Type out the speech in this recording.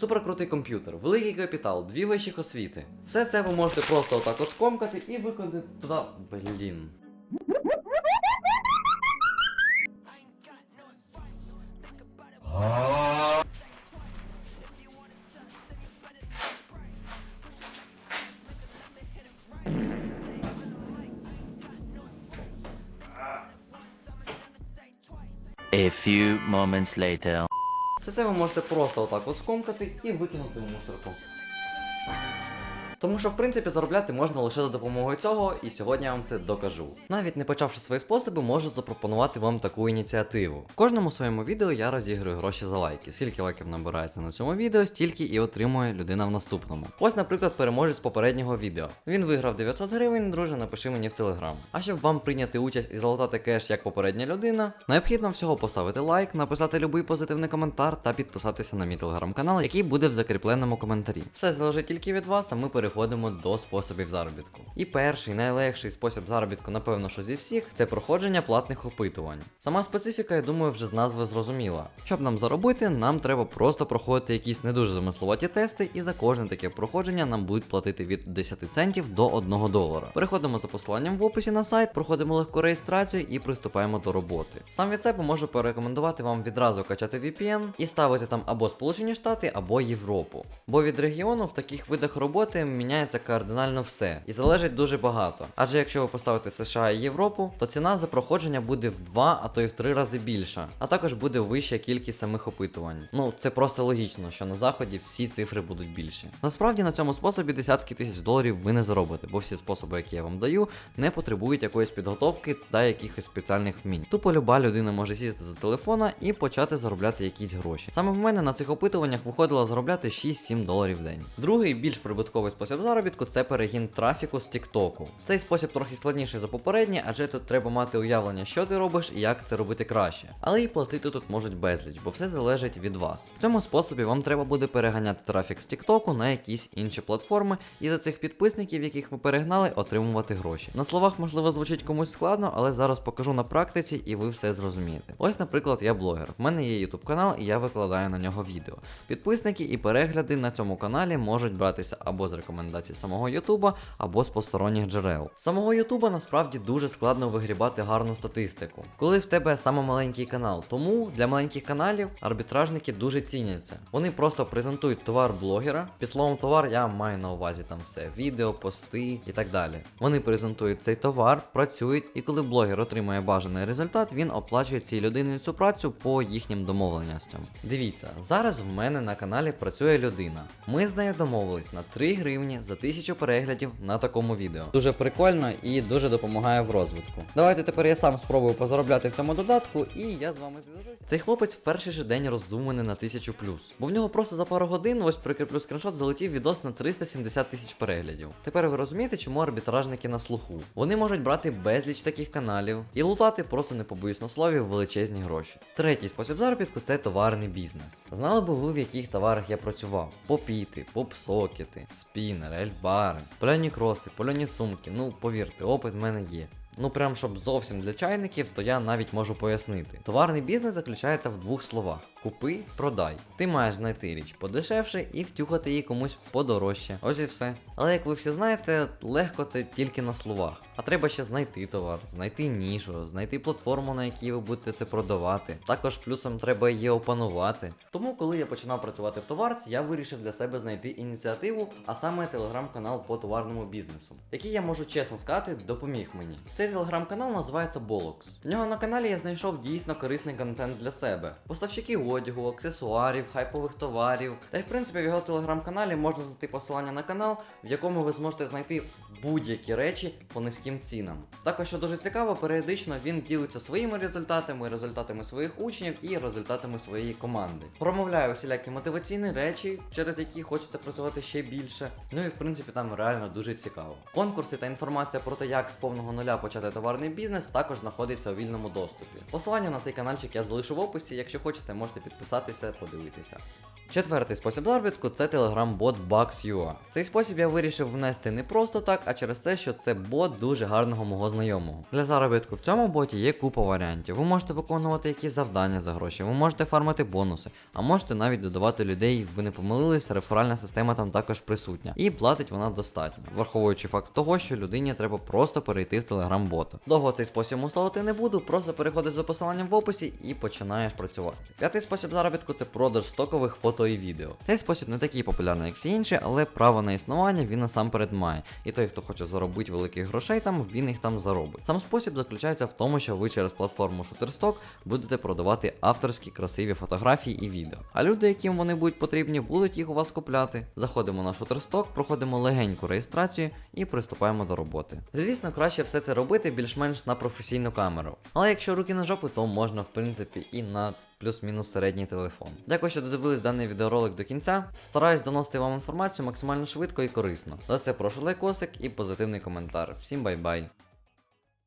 суперкрутий комп'ютер, великий капітал, дві вищих освіти. Все це ви можете просто отак от скомкати і виконати туди. Блін. A few moments later. Все це ви можете просто отак от скомкати і викинути в мусорку. Тому що, в принципі, заробляти можна лише за допомогою цього, і сьогодні я вам це докажу. Навіть не почавши свої способи, можу запропонувати вам таку ініціативу. В кожному своєму відео я розіграю гроші за лайки. Скільки лайків набирається на цьому відео, стільки і отримує людина в наступному. Ось, наприклад, переможець попереднього відео. Він виграв 900 гривень, друже, напиши мені в телеграм. А щоб вам прийняти участь і залатати кеш як попередня людина, необхідно всього поставити лайк, написати любий позитивний коментар та підписатися на мій телеграм-канал, який буде в закріпленому коментарі. Все залежить тільки від вас, а ми переходимо до способів заробітку. І перший найлегший спосіб заробітку, напевно, що зі всіх, це проходження платних опитувань. Сама специфіка, я думаю, вже з назви зрозуміла. Щоб нам заробити, нам треба просто проходити якісь не дуже замисловаті тести, і за кожне таке проходження нам будуть платити від 10 центів до 1 долара. Переходимо за посиланням в описі на сайт, проходимо легку реєстрацію і приступаємо до роботи. Сам від себе можу порекомендувати вам відразу качати VPN і ставити там або Сполучені Штати, або Європу. Бо від регіону в таких видах роботи міняється кардинально все і залежить дуже багато. Адже якщо ви поставите США і Європу, то ціна за проходження буде в 2, а то й в 3 рази більша, а також буде вища кількість самих опитувань. Ну це просто логічно, що на заході всі цифри будуть більші. Насправді на цьому способі десятки тисяч доларів ви не заробите, бо всі способи, які я вам даю, не потребують якоїсь підготовки та якихось спеціальних вмінь. Тупо люба людина може сісти за телефона і почати заробляти якісь гроші. Саме в мене на цих опитуваннях виходило заробляти 6-7 доларів в день. Другий більш прибутковий спосіб заробітку це перегін трафіку з Тіктоку. Цей спосіб трохи складніший за попередній, адже тут треба мати уявлення, що ти робиш і як це робити краще. Але і платити тут можуть безліч, бо все залежить від вас. В цьому способі вам треба буде переганяти трафік з Тіктоку на якісь інші платформи, і за цих підписників, яких ви перегнали, отримувати гроші. На словах, можливо, звучить комусь складно, але зараз покажу на практиці, і ви все зрозумієте. Ось, наприклад, я блогер. В мене є YouTube канал, і я викладаю на нього відео. Підписники і перегляди на цьому каналі можуть братися або з рекомендацій самого Ютуба, або з посторонніх джерел. Самого Ютуба насправді дуже складно вигрібати гарну статистику, коли в тебе саме маленький канал. Тому для маленьких каналів арбітражники дуже ціняться. Вони просто презентують товар блогера. Під словом товар я маю на увазі там все: відео, пости і так далі. Вони презентують цей товар, працюють, і коли блогер отримує бажаний результат, він оплачує цій людині цю працю по їхнім домовленостям. Дивіться, зараз в мене на каналі працює людина. Ми з нею домовились на 3 гривні за тисячу переглядів на такому відео. Дуже прикольно і дуже допомагає в розвитку. Давайте тепер я сам спробую позаробляти в цьому додатку, і я з вами зв'яжусь. Цей хлопець в перший же день роззуманий на 1000 плюс. Бо в нього просто за пару годин, ось прикріплю скріншот, залетів відос на 370 тисяч переглядів. Тепер ви розумієте, чому арбітражники на слуху. Вони можуть брати безліч таких каналів і лутати просто не побоюсь на слові величезні гроші. Третій спосіб заробітку це товарний бізнес. Знали би ви, в яких товарах я працював: попіти, попсокети, спінер, ельфбари, поляні кроси, поляні сумки. Ну повірте, опит в мене є. Ну прям щоб зовсім для чайників, то я навіть можу пояснити. Товарний бізнес заключається в двох словах: купи, продай. Ти маєш знайти річ подешевше і втюхати її комусь подорожче. Ось і все. Але як ви всі знаєте, легко це тільки на словах. А треба ще знайти товар, знайти нішу, знайти платформу, на якій ви будете це продавати. Також плюсом треба її опанувати. Тому, коли я починав працювати в товарці, я вирішив для себе знайти ініціативу, а саме телеграм-канал по товарному бізнесу, який я можу чесно сказати, допоміг мені. Цей телеграм-канал називається Bolox. В нього на каналі я знайшов дійсно корисний контент для себе. Поставщики одягу, аксесуарів, хайпових товарів. Та й в принципі в його телеграм-каналі можна знайти посилання на канал, в якому ви зможете знайти будь-які речі по низьким цінам. Також, що дуже цікаво, періодично він ділиться своїми результатами, результатами своїх учнів і результатами своєї команди. Промовляє усілякі мотиваційні речі, через які хочеться працювати ще більше. Ну і в принципі там реально дуже цікаво. Конкурси та інформація про те, як з повного нуля почати товарний бізнес, також знаходиться у вільному доступі. Посилання на цей каналчик я залишу в описі. Якщо хочете, можете підписатися, подивитися. Четвертий спосіб заробітку це телеграм-бот Bugs.ua. Цей спосіб я вирішив внести не просто так, а через те, що це бот дуже гарного мого знайомого. Для заробітку в цьому боті є купа варіантів. Ви можете виконувати якісь завдання за гроші, ви можете фармити бонуси, а можете навіть додавати людей, ви не помилились, реферальна система там також присутня. І платить вона достатньо, враховуючи факт того, що людині треба просто перейти з телеграм-бота. Довго цей спосіб усилити не буду, просто переходиш за посиланням в описі і починаєш працювати. П'ятий спосіб заробітку це продаж стокових фото і відео. Цей спосіб не такий популярний, як всі інші, але право на існування він насамперед має. І той, хто хоче заробити великих грошей там, він їх там заробить. Сам спосіб заключається в тому, що ви через платформу Shutterstock будете продавати авторські красиві фотографії і відео. А люди, яким вони будуть потрібні, будуть їх у вас купляти. Заходимо на Shutterstock, проходимо легеньку реєстрацію і приступаємо до роботи. Звісно, краще все це робити більш-менш на професійну камеру. Але якщо руки на жопу, то можна в принципі і на плюс-мінус середній телефон. Дякую, що додивились даний відеоролик до кінця. Стараюсь доносити вам інформацію максимально швидко і корисно. За це прошу лайкосик і позитивний коментар. Всім бай-бай.